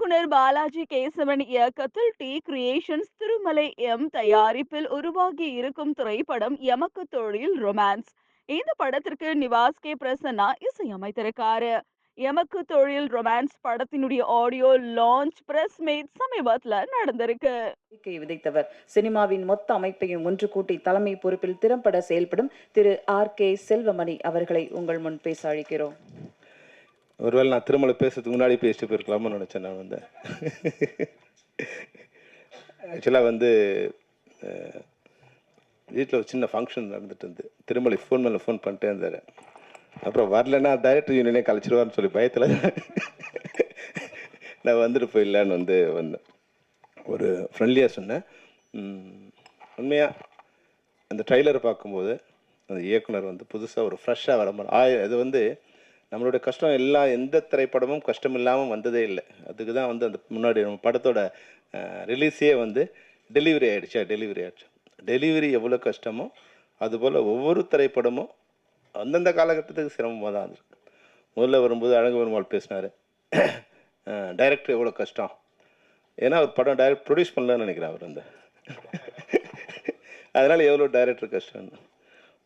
இயக்குனர் பாலாஜி கேசவன் இயக்கத்தில் D creations Thirumalai M தயாரிப்பில் உருவாகி இருக்கும் திரைப்படம் எமக்கு தொழில் ரொமான்ஸ். இந்த படத்திற்கு நிவாஸ் கே. பிரசன்னா இசையமைத்திருக்காரு. எமக்கு தொழில் ரொமான்ஸ் படத்தினுடைய ஆடியோ லான்ச் பிரஸ் மீட் சமீபத்துல நடந்திருக்கு. விதைத்தவர். சினிமாவின் மொத்த அமைப்பையும் ஒன்று கூட்டி தலைமை பொறுப்பில் திறம்பட செயல்படும் திரு ஆர் கே. செல்வமணி அவர்களை உங்கள் முன் பேச அழைக்கிறோம். ஒருவேளை நான் திருமலை பேசுறதுக்கு முன்னாடி பேசிட்டு போயிருக்கலாம்னு நினச்சேன் நான் வந்து. ஆக்சுவலாக வந்து வீட்டில் ஒரு சின்ன ஃபங்க்ஷன் நடந்துட்டு இருந்து. திருமலை ஃபோன் மேலே ஃபோன் பண்ணிட்டே இருந்தார். அப்புறம் வரலன்னா டைரக்டர் யூனியனே கழிச்சிருவார்னு சொல்லி பயத்தில் நான் வந்துட்டு போயிடலான்னு வந்து வந்தேன். ஒரு ஃப்ரெண்ட்லியாக சொன்னேன். உண்மையாக அந்த ட்ரெய்லரை பார்க்கும்போது அந்த இயக்குனர் வந்து புதுசாக ஒரு ஃப்ரெஷ்ஷாக வர மாதிரி ஆய இது வந்து நம்மளுடைய கஷ்டம் எல்லாம் எந்த திரைப்படமும் கஷ்டம் இல்லாமல் வந்ததே இல்லை. அதுக்கு தான் வந்து அந்த முன்னாடி நம்ம படத்தோட ரிலீஸே வந்து டெலிவரி ஆகிடுச்சா டெலிவரி ஆகிடுச்சு டெலிவரி எவ்வளோ கஷ்டமோ அதுபோல் ஒவ்வொரு திரைப்படமும் அந்தந்த காலகட்டத்துக்கு சிரமமாக தான் இருந்திருக்கு முதல்ல வரும்போது அழகு பெருமாள் பேசினார். டைரக்டர் எவ்வளோ கஷ்டம்? ஏன்னா அவர் படம் டைரக்ட் ப்ரொடியூஸ் பண்ணலன்னு நினைக்கிறேன் அவர் வந்து. அதனால் எவ்வளோ டைரக்டர் கஷ்டம்னு.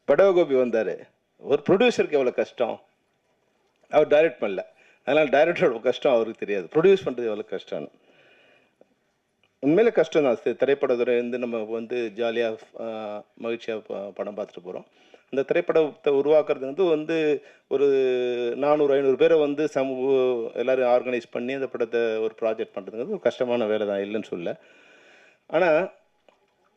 படவகோபி வந்தார். ஒரு ப்ரொடியூசருக்கு எவ்வளோ கஷ்டம்? அவர் டைரக்ட் பண்ணல. அதனால் டைரக்டரோட கஷ்டம் அவருக்கு தெரியாது. ப்ரொடியூஸ் பண்ணுறது எவ்வளோ கஷ்டம்னு. உண்மையிலே கஷ்டம் தான். திரைப்படத்துறை வந்து நம்ம வந்து ஜாலியாக மகிழ்ச்சியாக படம் பார்த்துட்டு போகிறோம் அந்த திரைப்படத்தை உருவாக்குறது வந்து வந்து ஒரு நானூறு ஐநூறு பேரை வந்து சமூக எல்லோரும் ஆர்கனைஸ் பண்ணி அந்த படத்தை ஒரு ப்ராஜெக்ட் பண்ணுறதுங்கிறது ஒரு கஷ்டமான வேலை தான். இல்லைன்னு சொல்ல. ஆனால்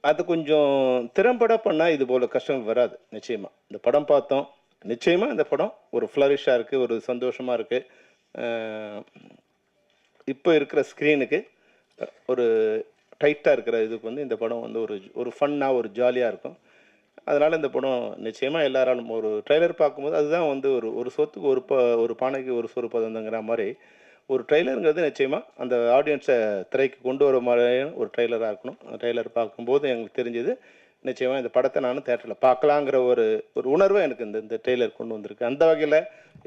அது கொஞ்சம் திறம்பட பண்ணால் இது போல் கஷ்டம் வராது. நிச்சயமாக இந்த படம் பார்த்தோம். நிச்சயமாக இந்த படம் ஒரு ஃப்ளரிஷாக இருக்குது ஒரு சந்தோஷமாக இருக்குது இப்போ இருக்கிற ஸ்க்ரீனுக்கு ஒரு டைட்டாக இருக்கிற இதுக்கு வந்து இந்த படம் வந்து ஒரு ஒரு ஃபன்னாக ஒரு ஜாலியாக இருக்கும். அதனால் இந்த படம் நிச்சயமாக எல்லாராலும் ஒரு ட்ரெய்லர் பார்க்கும்போது அதுதான் வந்து ஒரு ஒரு சொத்துக்கு ஒரு ப ஒரு பானைக்கு ஒரு சொறு பதந்தங்கிற மாதிரி ஒரு ட்ரெய்லருங்கிறது நிச்சயமாக அந்த ஆடியன்ஸை திரைக்கு கொண்டு வர மாதிரியான ஒரு ட்ரெய்லராக இருக்கணும். ட்ரெய்லர் பார்க்கும்போது எங்களுக்கு தெரிஞ்சது நிச்சயமாக இந்த படத்தை நானும் தேட்டரில் பார்க்கலாங்கிற ஒரு ஒரு உணர்வை எனக்கு இந்த இந்த ட்ரெய்லர் கொண்டு வந்திருக்கு. அந்த வகையில்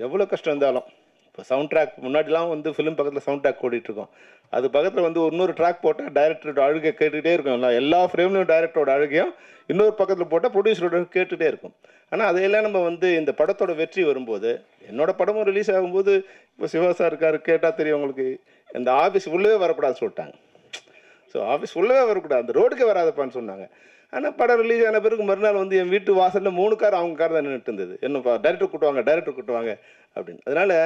எவ்வளோ கஷ்டம் இருந்தாலும் இப்போ சவுண்ட் ட்ராக் முன்னாடிலாம் வந்து ஃபிலிம் பக்கத்தில் சவுண்ட் ட்ராக் ஓடிட்டுருக்கோம் அது பக்கத்தில் வந்து இன்னொரு ட்ராக் போட்டால் டைரக்டரோட அழுகை கேட்டுகிட்டே இருக்கும். எல்லா எல்லா ஃப்ரேம்லையும் டைரக்டரோட அழுகையும் இன்னொரு பக்கத்தில் போட்டால் ப்ரொடியூசரோட கேட்டுகிட்டே இருக்கும். ஆனால் அதையெல்லாம் நம்ம வந்து இந்த படத்தோட வெற்றி வரும்போது என்னோட படமும் ரிலீஸ் ஆகும்போது இப்போ சிவா சார் இருக்கார் கேட்டால் தெரியும் உங்களுக்கு இந்த ஆஃபீஸ் உள்ளவே வரக்கூடாதுன்னு சொல்லிட்டாங்க. ஸோ ஆஃபீஸ் உள்ளவே வரக்கூடாது. அந்த ரோடுக்கே வராதப்பான்னு சொன்னாங்க. ஆனால் படம் ரிலீஸ் ஆன பிறகு மறுநாள் வந்து என் வீட்டு வாசலில் மூணு கார் அவங்க கார் தான் நின்றுட்டு இருந்தது. என்னப்பா டைரக்டர் கூட்டுவாங்க டைரக்டர் கூட்டுவாங்க அப்படின்னு. அதனால்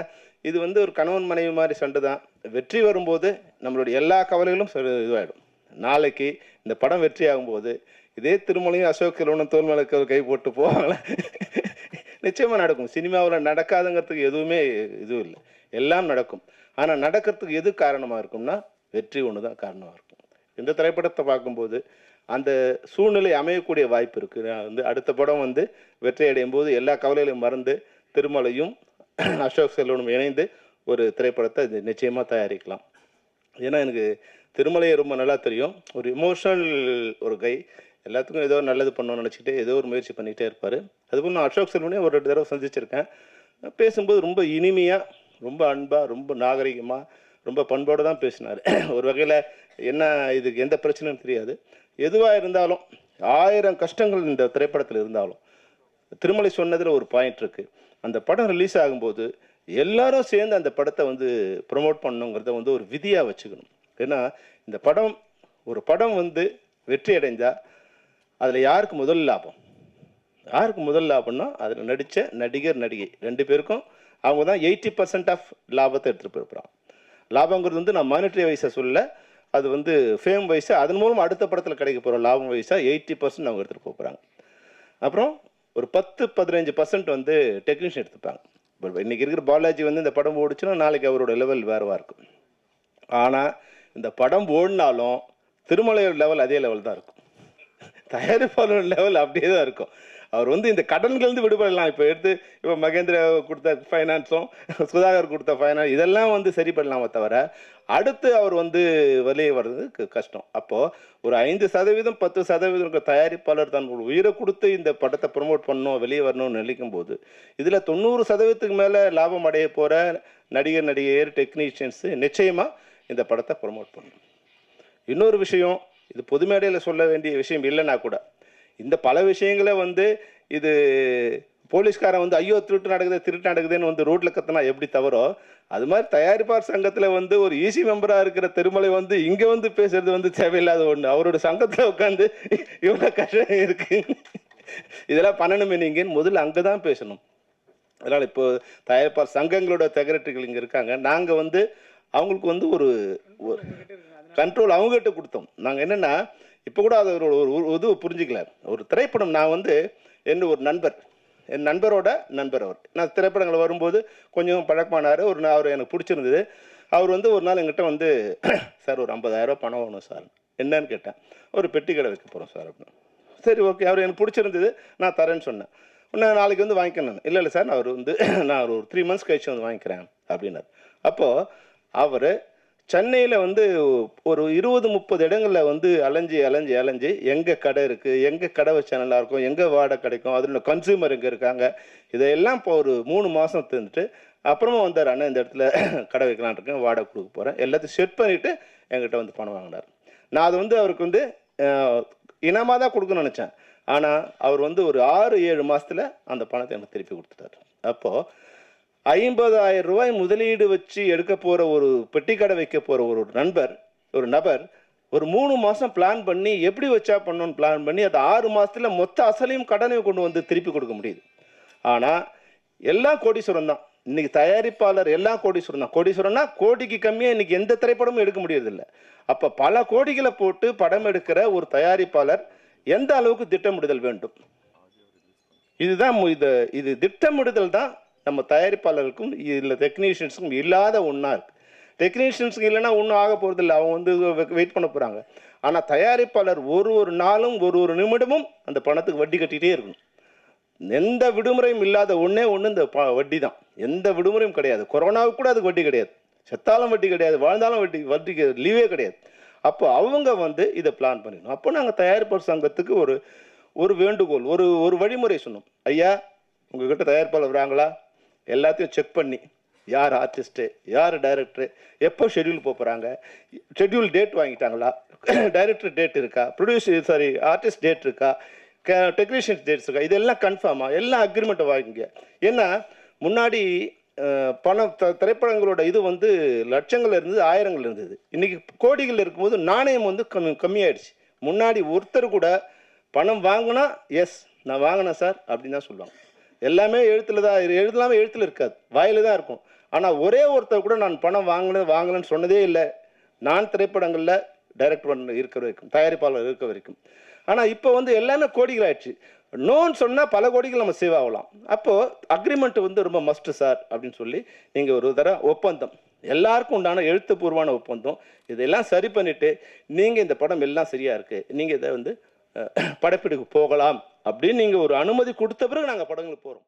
இது வந்து ஒரு கணவன் மனைவி மாதிரி சண்டை தான். வெற்றி வரும்போது நம்மளுடைய எல்லா கவலைகளும் இதுவாகிடும் நாளைக்கு இந்த படம் வெற்றி ஆகும்போது இதே திருமலையும் அசோக் செல்வனும் தோல்மலைக்கு கை போட்டு போவாங்களே? நிச்சயமாக நடக்கும். சினிமாவில் நடக்காதுங்கிறதுக்கு எதுவுமே இதுவும் இல்லை. எல்லாம் நடக்கும். ஆனால் நடக்கிறதுக்கு எது காரணமாக இருக்கும்னா வெற்றி ஒன்று தான் காரணமாக இருக்கும். இந்த திரைப்படத்தை பார்க்கும்போது அந்த சூழ்நிலை அமையக்கூடிய வாய்ப்பு இருக்குது நான் வந்து அடுத்த படம் வந்து வெற்றியடையும் போது எல்லா கவலைகளையும் மறந்து திருமலையும் அசோக் செல்வனும் இணைந்து ஒரு திரைப்படத்தை நிச்சயமாக தயாரிக்கலாம். ஏன்னா எனக்கு திருமலையை ரொம்ப நல்லா தெரியும். ஒரு இமோஷனல் ஒரு கை. எல்லாத்துக்கும் ஏதோ நல்லது பண்ணணும்னு நினச்சிட்டு ஏதோ ஒரு முயற்சி பண்ணிகிட்டே இருப்பார். அதுபோல் நான் அசோக் செல்வனையும் ஒரு ரெண்டு தடவை சந்திச்சிருக்கேன். பேசும்போது ரொம்ப இனிமையாக ரொம்ப அன்பாக ரொம்ப நாகரிகமாக ரொம்ப பண்போடு தான் பேசினார். ஒரு வகையில் என்ன இதுக்கு எந்த பிரச்சனையும் தெரியாது. எதுவாக இருந்தாலும் ஆயிரம் கஷ்டங்கள் இந்த திரைப்படத்தில் இருந்தாலும் திருமலை சொன்னதில் ஒரு பாயிண்ட் இருக்குது அந்த படம் ரிலீஸ் ஆகும்போது எல்லாரும் சேர்ந்து அந்த படத்தை வந்து ப்ரொமோட் பண்ணணுங்கிறத வந்து ஒரு விதியாக வச்சுக்கணும். ஏன்னா இந்த படம் ஒரு படம் வந்து வெற்றி அடைஞ்சால் அதில் யாருக்கு முதல் லாபம்? யாருக்கு முதல் லாபம்னா அதில் நடித்த நடிகர் நடிகை ரெண்டு பேருக்கும் அவங்க தான் எயிட்டி பர்சன்ட் ஆஃப் லாபத்தை எடுத்துகிட்டு போயிருப்பாங்க லாபங்கிறது வந்து நான் மானிட்டரி வைஸை சொல்ல அது வந்து ஃபேம் வைஸாக அதன் மூலம் அடுத்த படத்தில் கிடைக்க போகிற லாபம் வைஸாக எயிட்டி பர்சன்ட் அவங்க எடுத்துகிட்டு போகிறாங்க அப்புறம் ஒரு பத்து பதினஞ்சு பர்சன்ட் வந்து டெக்னீஷியன் எடுத்துப்பாங்க. இப்போ இன்றைக்கி இருக்கிற பாலாஜி வந்து இந்த படம் ஓடிச்சுன்னா நாளைக்கு அவரோட லெவல் வேறுவாக இருக்கும். ஆனால் இந்த படம் ஓடினாலும் திருமலையோட லெவல் அதே லெவல் தான் இருக்கும். தயாரிப்பாளர் லெவல் அப்படியே தான் இருக்கும். அவர் வந்து இந்த கடன்கள்ந்து விடுபடலாம். இப்போ எடுத்து இப்போ மகேந்திர கொடுத்த ஃபைனான்ஸும் சுதாகர் கொடுத்த ஃபைனான்ஸ் இதெல்லாம் வந்து சரி பண்ணலாமே தவிர அடுத்து அவர் வந்து வெளியே வர்றதுக்கு கஷ்டம். அப்போது ஒரு ஐந்து சதவீதம் பத்து சதவீதம் தயாரிப்பாளர் தன் உயிரை கொடுத்து இந்த படத்தை ப்ரொமோட் பண்ணணும் வெளியே வரணும்னு நினைக்கும் போது இதில் தொண்ணூறு சதவீதத்துக்கு மேலே லாபம் அடைய போகிற நடிகர் நடிகையர் டெக்னீஷியன்ஸு நிச்சயமாக இந்த படத்தை ப்ரொமோட் பண்ணணும். இன்னொரு விஷயம் இது பொது மேடையில் சொல்ல வேண்டிய விஷயம் இல்லைன்னா கூட இந்த பல விஷயங்களை வந்து இது போலீஸ்காரன் வந்து ஐயோ திருட்டு நடக்குது திருட்டு நடக்குதுன்னு வந்து ரோட்டில் கத்துனா எப்படி தவறோ அது மாதிரி தயாரிப்பாளர் சங்கத்தில் வந்து ஒரு ஈசி மெம்பராக இருக்கிற திருமலை வந்து இங்கே வந்து பேசுறது வந்து தேவையில்லாத ஒன்று அவரோட சங்கத்தில் உட்காந்து இவ்வளோ கஷ்டம் இருக்கு. இதெல்லாம் பண்ணணுமே நீங்கன்னு முதல்ல அங்கே தான் பேசணும். அதனால் இப்போ தயாரிப்பாளர் சங்கங்களோட செக்ரட்டரிகள் இங்கே இருக்காங்க. நாங்கள் வந்து அவங்களுக்கு வந்து ஒரு கண்ட்ரோல் அவங்ககிட்ட கொடுத்தோம். நாங்கள் என்னென்னா இப்போ கூட அது ஒரு ஒரு இது புரிஞ்சிக்கல ஒரு திரைப்படம் நான் வந்து என்ன ஒரு நண்பர். என் நண்பரோட நண்பர் அவர். நான் திரைப்படங்கள் வரும்போது கொஞ்சம் பழக்கமானார். ஒரு நாள் அவர் எனக்கு பிடிச்சிருந்தது. அவர் வந்து ஒரு நாள் எங்கிட்ட வந்து சார் ஒரு ஐம்பதாயிரரூபா பணம் வேணும் சார். என்னன்னு கேட்டேன். ஒரு பெட்டி கடை வைக்க போகிறோம் சார் அப்படின்னு. சரி ஓகே. அவர் எனக்கு பிடிச்சிருந்தது. நான் தரேன்னு சொன்னேன். உன்னை நாளைக்கு வந்து வாங்கிக்கணும் இல்லை இல்லை சார். நான் அவர் வந்து நான் ஒரு த்ரீ மந்த்ஸ் கழிச்சு வந்து வாங்கிக்கிறேன் அப்படின்னார். அப்போது அவர் சென்னையில் வந்து ஒரு இருபது முப்பது இடங்களில் வந்து அலைஞ்சி அலைஞ்சி அலைஞ்சு எங்கே கடை இருக்குது எங்கே கடை வச்சா நல்லா இருக்கும் எங்கே வாடகை கிடைக்கும் அதில் கன்சியூமர் எங்கே இருக்காங்க இதையெல்லாம் இப்போ ஒரு மூணு மாதம் தந்துட்டு அப்புறமா வந்தார் அண்ணன் இந்த இடத்துல கடை வைக்கலான்னு இருக்கேன் வாடகை கொடுக்க போகிறேன் எல்லாத்தையும் செட் பண்ணிவிட்டு எங்கிட்ட வந்து பணம் வாங்கினார். நான் அது வந்து அவருக்கு வந்து இனமாக தான் கொடுக்கணும்னு நினச்சேன். ஆனால் அவர் வந்து ஒரு ஆறு ஏழு மாதத்தில் அந்த பணத்தை எனக்கு திருப்பி கொடுத்துட்டாரு. அப்போது ஐம்பதாயிரம் ரூபாய் முதலீடு வச்சு எடுக்க போகிற ஒரு பெட்டி கடை வைக்க போகிற ஒரு நண்பர் ஒரு நபர் ஒரு மூணு மாதம் பிளான் பண்ணி எப்படி வச்சா பண்ணணும்னு பிளான் பண்ணி அது ஆறு மாதத்தில் மொத்த அசலையும் கடனையும் கொண்டு வந்து திருப்பி கொடுக்க முடியுது. ஆனால் எல்லாம் கோடீஸ்வரம் தான். இன்றைக்கி தயாரிப்பாளர் எல்லாம் கோடீஸ்வரம் தான். கோடீஸ்வரம்னா கோடிக்கு கம்மியாக இன்னைக்கு எந்த திரைப்படமும் எடுக்க முடியறதில்ல. அப்போ பல கோடிகளை போட்டு படம் எடுக்கிற ஒரு தயாரிப்பாளர் எந்த அளவுக்கு திட்டமிடுதல் வேண்டும்? இதுதான் இது இது திட்டமிடுதல் தான் நம்ம தயாரிப்பாளருக்கும் இதில் டெக்னீஷியன்ஸுக்கும் இல்லாத ஒன்றா இருக்குது டெக்னீஷியன்ஸுக்கு இல்லைன்னா ஒன்றும் ஆக போகிறதில்ல அவங்க வந்து வெயிட் பண்ண போகிறாங்க ஆனால் தயாரிப்பாளர் ஒரு ஒரு நாளும் ஒரு ஒரு நிமிடமும் அந்த பணத்துக்கு வட்டி கட்டிகிட்டே இருக்கணும். எந்த விடுமுறையும் இல்லாத ஒன்றே ஒன்று இந்த ப வட்டி தான். எந்த விடுமுறையும் கிடையாது. கொரோனாவுக்கு கூட அதுக்கு வட்டி கிடையாது. செத்தாலும் வட்டி கிடையாது. வாழ்ந்தாலும் வட்டி வட்டிக்கு லீவே கிடையாது. அப்போ அவங்க வந்து இதை பிளான் பண்ணிடணும். அப்போ நாங்கள் தயாரிப்பாளர் சங்கத்துக்கு ஒரு ஒரு வேண்டுகோள் ஒரு ஒரு வழிமுறை சொன்னோம். ஐயா உங்ககிட்ட தயாரிப்பாளர் வராங்களா? எல்லாத்தையும் செக் பண்ணி யார் ஆர்டிஸ்ட்டு யார் டைரக்டரு எப்போ ஷெட்யூல் போகிறாங்க ஷெட்யூல் டேட் வாங்கிட்டாங்களா டைரக்டர் டேட் இருக்கா ப்ரொடியூசர் சாரி ஆர்டிஸ்ட் டேட் இருக்கா டெக்னீஷியன்ஸ் டேட்ஸ் இருக்கா இதெல்லாம் கன்ஃபார்மாக எல்லாம் அக்ரிமெண்ட்டை வாங்கிங்க. ஏன்னா முன்னாடி பணம் த- திரைப்படங்களோட இது வந்து லட்சங்கள் இருந்தது ஆயிரங்கள் இருந்தது. இன்றைக்கி கோடிகள் இருக்கும்போது நாணயம் வந்து கம்மி கம்மியாயிடுச்சு. முன்னாடி ஒருத்தர் கூட பணம் வாங்கினா எஸ் நான் வாங்கினேன் சார் அப்படின்னு தான் சொல்லுவாங்க. எல்லாமே எழுத்துல தான் இரு- எழுதலாமே எழுத்துல இருக்காது. வாயில தான் இருக்கும். ஆனால் ஒரே ஒருத்தர் கூட நான் பணம் வாங்கினது வாங்கலன்னு சொன்னதே இல்லை. நான் திரைப்படங்களில் டைரக்டர் பண்ண இருக்கிற வரைக்கும் தயாரிப்பாளர் இருக்க வரைக்கும். ஆனால் இப்போ வந்து எல்லாமே கோடிகள் ஆயிடுச்சு. நோன்னு சொன்னால் பல கோடிகள் நம்ம சேவ் ஆகலாம். அப்போது அக்ரிமெண்ட் வந்து ரொம்ப மஸ்ட் சார் அப்படின்னு சொல்லி நீங்கள் ஒரு தர ஒப்பந்தம். எல்லாருக்கும் உண்டான எழுத்துப்பூர்வமான ஒப்பந்தம். இதெல்லாம் சரி பண்ணிவிட்டு நீங்கள் இந்த படம் எல்லாம் சரியாக இருக்குது நீங்கள் இதை வந்து படப்பிடிப்பு போகலாம். அப்படின்னு நீங்கள் ஒரு அனுமதி கொடுத்த பிறகு நாங்கள் படங்களுக்கு போகிறோம்